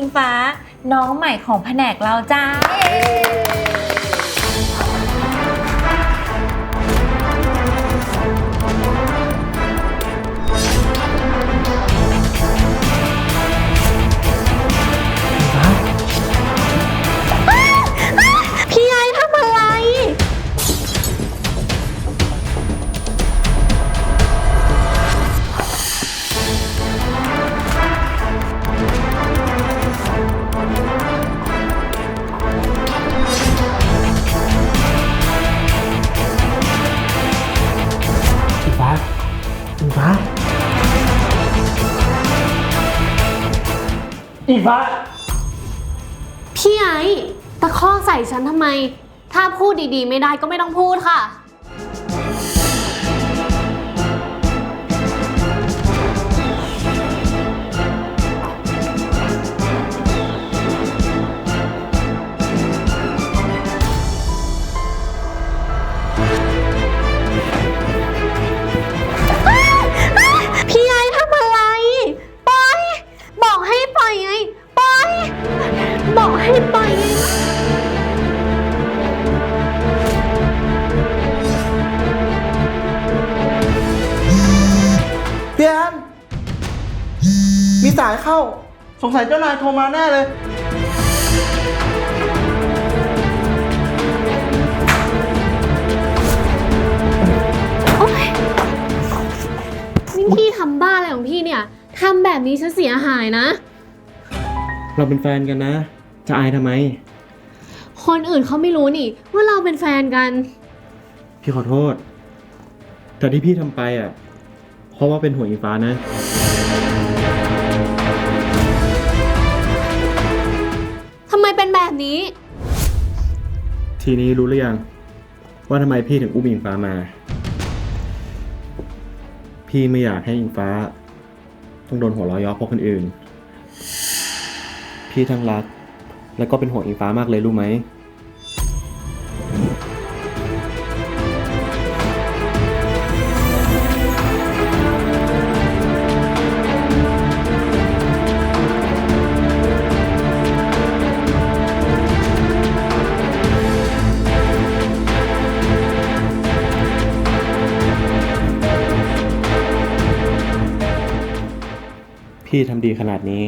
อิงฟ้า น้องใหม่ของแผนกเราจ้า อีฟ้า พี่ไอ้ตะคอกใส่ฉันทำไม ถ้าพูดดีๆ ไม่ได้ก็ไม่ต้องพูดค่ะ สงสัยเจ้านายโทรมาแน่เลย โอ๊ยนี่พี่ทำบ้าอะไรของพี่เนี่ยทำแบบนี้ฉันเสียหายนะ เราเป็นแฟนกันนะ จะอายทำไม คนอื่นเขาไม่รู้นี่ ว่าเราเป็นแฟนกัน พี่ขอโทษ แต่ที่พี่ทำไปอะ เพราะว่าเป็นห่วงอิงฟ้านะ ทำไมเป็นแบบนี้ ทีนี้รู้หรือยัง ว่าทำไมพี่ถึงอุ้มอิงฟ้ามา พี่ไม่อยากให้อิงฟ้า ต้องโดนหัวเราะเยาะเพราะคนอื่น พี่ทั้งรัก แล้วก็เป็นห่วงอิงฟ้ามากเลยรู้ไหม พี่ทำดีขนาดนี้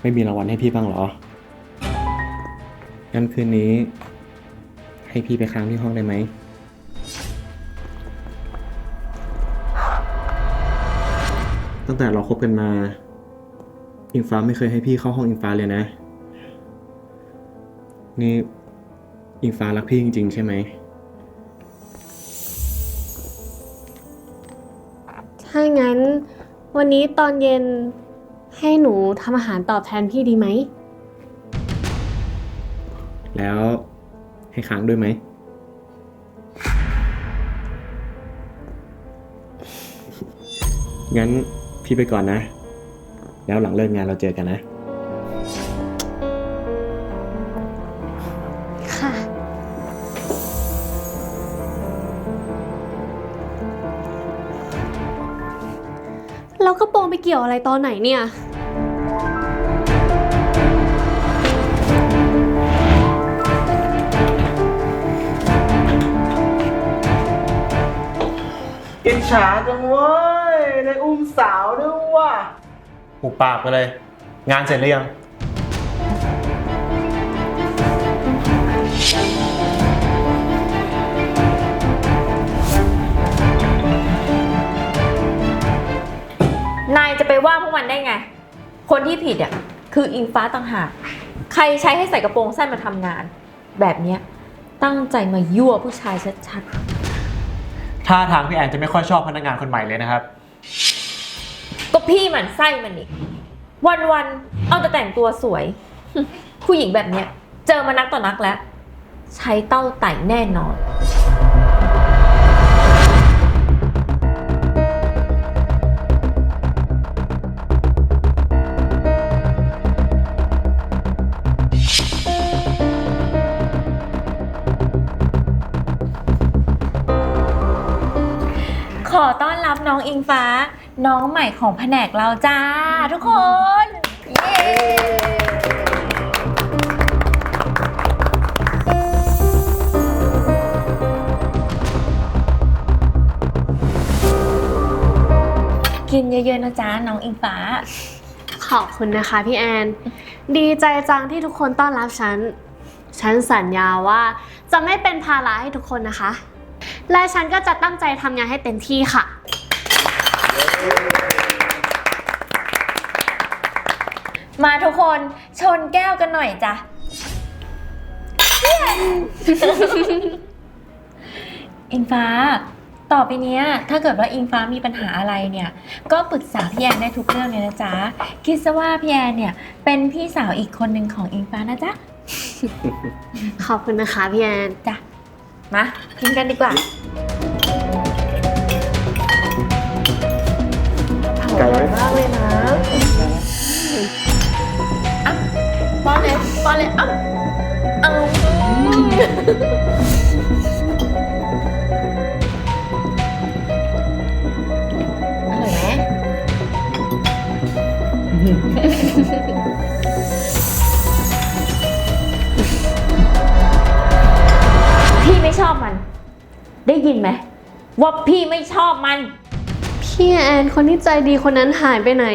ไม่มีรางวัลให้พี่บ้างเหรอ งั้นคืนนี้ ให้พี่ไปค้างที่ห้องได้ไหม ตั้งแต่เราคบกันมา อิงฟ้าไม่เคยให้พี่เข้าห้องอิงฟ้าเลยนะ นี่อิงฟ้ารักพี่จริง ๆ ใช่ไหม ถ้างั้น วันนี้ตอนเย็นให้หนูทำอาหารตอบแทนพี่ดีไหม แล้วให้ค้างด้วยไหม งั้นพี่ไปก่อนนะ แล้วหลังเลิกงานเราเจอกันนะค่ะ เกี่ยวอะไรตอนไหนเนี่ย อิจฉาจังเว้ยได้อุ้มสาวด้วยว่ะหูปากไปเลย งานเสร็จหรือยัง นายจะไปว่าพวกมันได้ไง คนที่ผิดอะคืออิงฟ้าต่างหาก ใครใช้ให้ใส่กระโปรงสั้นมาทำงาน แบบเนี้ยตั้งใจมายั่วผู้ชายชัดท่าทางพี่แอนจะไม่ค่อยชอบพนักงานคนใหม่เลยนะครับ ๆ ก็พี่หมันไส้มันอีก วันๆ เอาแต่แต่งตัวสวย ผู้หญิงแบบเนี้ย เจอมานักต่อนักแล้ว ใช้เต้าไต่แน่นอน นรับน้องอิงฟ้าน้องใหม่ของแผนกเราจ้า ทุกคนกินเยอะๆนะจ๊ะน้องอิงฟ้า ขอบคุณนะคะพี่แอน ดีใจจังที่ทุกคนต้อนรับฉัน ฉันสัญญาว่าจะไม่เป็นภาระให้ทุกคนนะคะ และฉันก็จะตั้งใจทำงานให้เต็มที่ค่ะ มาทุกคนชนแก้วกันหน่อยจ้ะ อิงฟ้า ต่อไปเนี้ย ถ้าเกิดว่าอิงฟ้ามีปัญหาอะไรเนี่ย ก็ปรึกษาพี่แอนได้ทุกเรื่องเลยนะจ๊ะ คิดซะว่าพี่แอนเนี่ย เป็นพี่สาวอีกคนหนึ่งของอิงฟ้านะจ๊ะ ขอบคุณนะคะพี่แอนจ้ะมากินกันดีกว่า เลยป้อนเลยอะเอาอร่อยไหมพี่ไม่ชอบมัน ได้ยินไหมว่าพี่ไม่ชอบมัน พี่แอนคนที่ใจดีคนนั้นหายไปไหน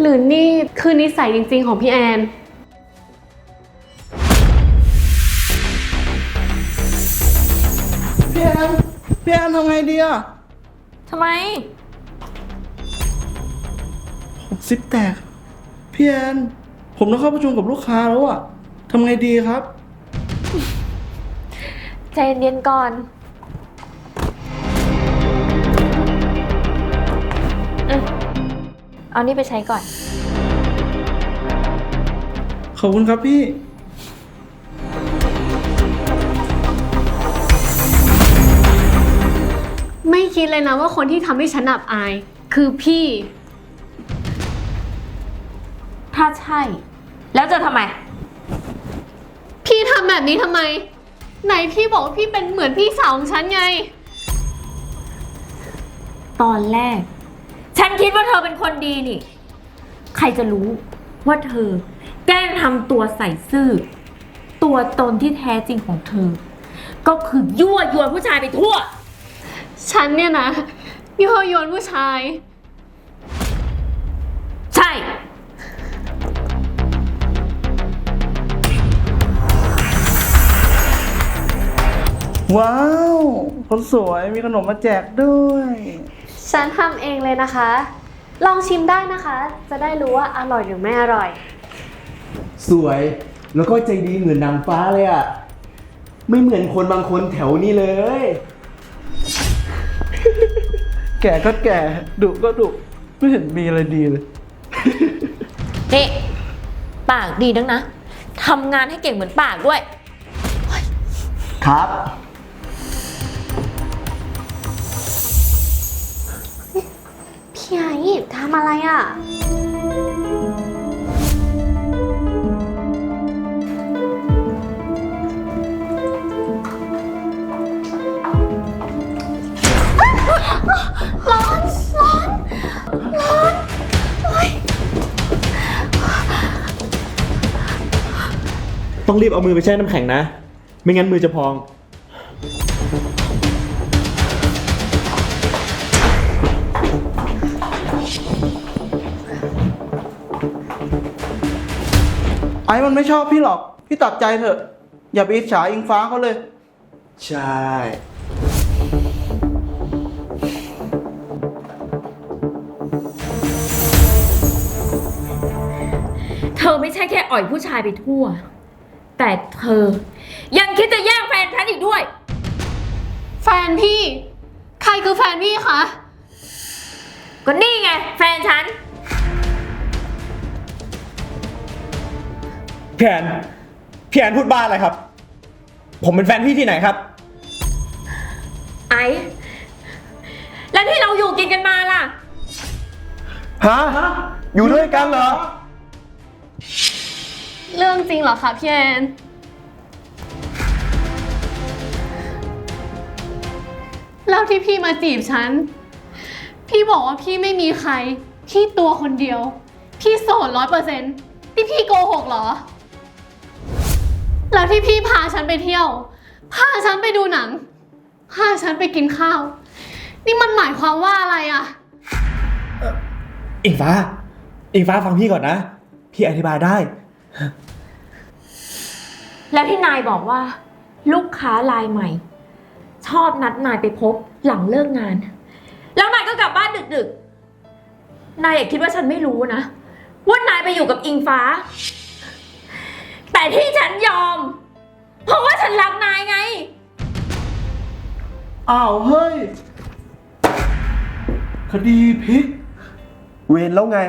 หรือนี่คือนิสัยจริงๆของพี่แอน พี่แอนทำไงดีอะทำไมซิปแตก พี่แอน ผมต้องเข้าประชุมกับลูกค้าแล้วอะทำไงดีครับ ใจเย็นๆก่อน อืมเอานี่ไปใช้ก่อน ขอบคุณครับพี่ คิดเลยนะว่าคนที่ทำให้ฉันอับอาย คือพี่ ถ้าใช่ แล้วจะทำไม พี่ทำแบบนี้ทำไม ไหนพี่บอกว่าพี่เป็นเหมือนพี่สาวของฉันไง ตอนแรก ฉันคิดว่าเธอเป็นคนดีนี่ ใครจะรู้ว่าเธอ แกล้งทำตัวใส่ซื่อ ตัวตนที่แท้จริงของเธอ ก็คือยั่วยวนผู้ชายไปทั่ว ฉันเนี่ยนะยั่วยวนผู้ชาย ใช่ ว้าว คนสวยมีขนมมาแจกด้วย ฉันทำเองเลยนะคะ ลองชิมได้นะคะ จะได้รู้ว่าอร่อยหรือไม่อร่อย สวยแล้วก็ใจดีเหมือนนางฟ้าเลยอะไม่เหมือนคนบางคนแถวนี้เลย แก่ก็แก่ดุก็ดุไม่เห็นมีอะไรดีเลย นี่ปากดีนักนะทำงานให้เก่งเหมือนปากด้วย ครับ พี่ไอ้ทำอะไรอะ ต้องรีบเอามือไปแช่น้ำแข็งนะ ไม่งั้นมือจะพอง ไอ้มันไม่ชอบพี่หรอก พี่ตัดใจเถอะ อย่าไปอิจฉาอิงฟ้าเขาเลย ใช่ เธอไม่ใช่แค่อ่อยผู้ชายไปทั่ว แต่เธอ ยังคิดจะแย่งแฟนฉันอีกด้วย แฟนพี่ ใครคือแฟนพี่คะ ก็นี่ไง แฟนฉัน พี่แอนพี่แอนพูดบ้าอะไรครับ ผมเป็นแฟนพี่ที่ไหนครับ ไอ้แล้วที่เราอยู่กินกันมาล่ะ ฮะ อยู่ด้วยกันเหรอ เรื่องจริงเหรอคะพี่แอน แล้วที่พี่มาจีบฉัน พี่บอกว่าพี่ไม่มีใคร พี่ตัวคนเดียว พี่โสดร้อยเปอร์เซ็นต์ที่พี่โกหกเหรอ แล้วที่พี่พาฉันไปเที่ยว พาฉันไปดูหนัง พาฉันไปกินข้าว นี่มันหมายความว่าอะไรอะอิงฟ้า อิงฟ้าฟังพี่ก่อนนะ พี่อธิบายได้ แล้วที่นายบอกว่า ลูกค้ารายใหม่ ชอบนัดนายไปพบหลังเลิกงาน แล้วนายก็กลับบ้านดึกๆ นายอย่าคิดว่าฉันไม่รู้นะ ว่านายไปอยู่กับอิงฟ้า แต่ที่ฉันยอม เพราะว่าฉันรักนายไง อ้าวเฮ้ย คดีพลิก เวรแล้วไง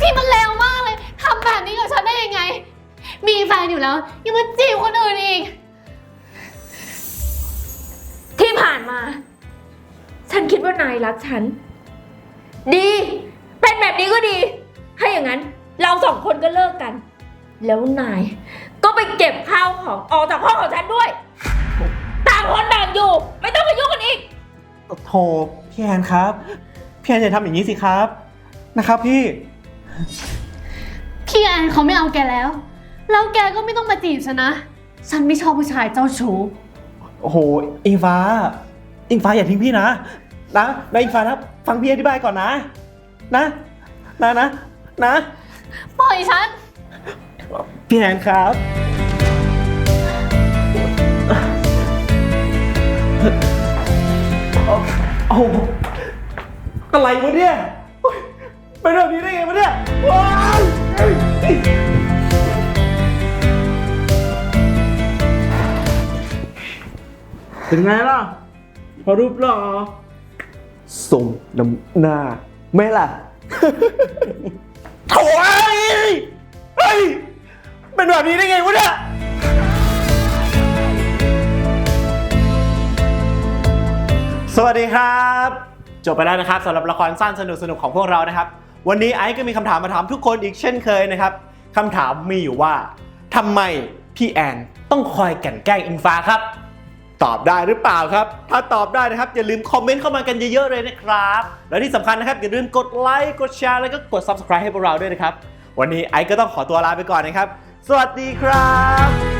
พี่มันเลวมากเลยทำแบบนี้กับฉันได้ยังไง มีแฟนอยู่แล้ว ยังมาจีบคนอื่นอีก ที่ผ่านมา ฉันคิดว่านายรักฉัน ดี เป็นแบบนี้ก็ดี ถ้าอย่างนั้น เราสองคนก็เลิกกัน แล้วนาย ก็ไปเก็บข้าวของออกจากห้องของฉันด้วย ต่างคนต่างอยู่ ไม่ต้องมายุ่งกันอีก โถพี่แอนครับ พี่แอนอย่าทำอย่างนี้สิครับ นะครับพี่ พี่แอนเขาไม่เอาแกแล้ว แล้วแกก็ไม่ต้องมาจีบฉันนะ ฉันไม่ชอบผู้ชายเจ้าชู้ โอ้โห อิงฟ้า อิงฟ้าอย่าทิ้งพี่นะ นะนะอิงฟ้านะ ฟังพี่อธิบายก่อนนะ นะ นะนะ นะ ปล่อยฉัน พี่แอนครับ โอ้โหอะไรวะเนี่ยโอ๊ย เป็นแบบนี้ได้ไงวะเนี่ยว้ายเฮ้ยเป็นไงล่ะ พอรูปหล่อส่งน้ำหน้าไม่ล่ะ โถ่เอ้ยเฮ้ย เป็นแบบนี้ได้ไงวะเนี่ย สวัสดีครับ จบไปแล้วนะครับสำหรับละครสั้นสนุกๆของพวกเรานะครับ วันนี้ไอซ์ก็มีคำถามมาถามทุกคนอีกเช่นเคยนะครับคำถามมีอยู่ว่าทำไมพี่แอนต้องคอยกลันแกล้งอิงฟ้าครับ ตอบได้หรือเปล่าครับ ถ้าตอบได้นะครับ อย่าลืมคอมเมนต์เข้ามากันเยอะๆเลยนะครับ และที่สำคัญนะครับ อย่าลืมกดไลค์กดแชร์แล้วก็กด subscribe ให้พวกเราด้วยนะครับ วันนี้ไอซ์ก็ต้องขอตัวลาไปก่อนนะครับ สวัสดีครับ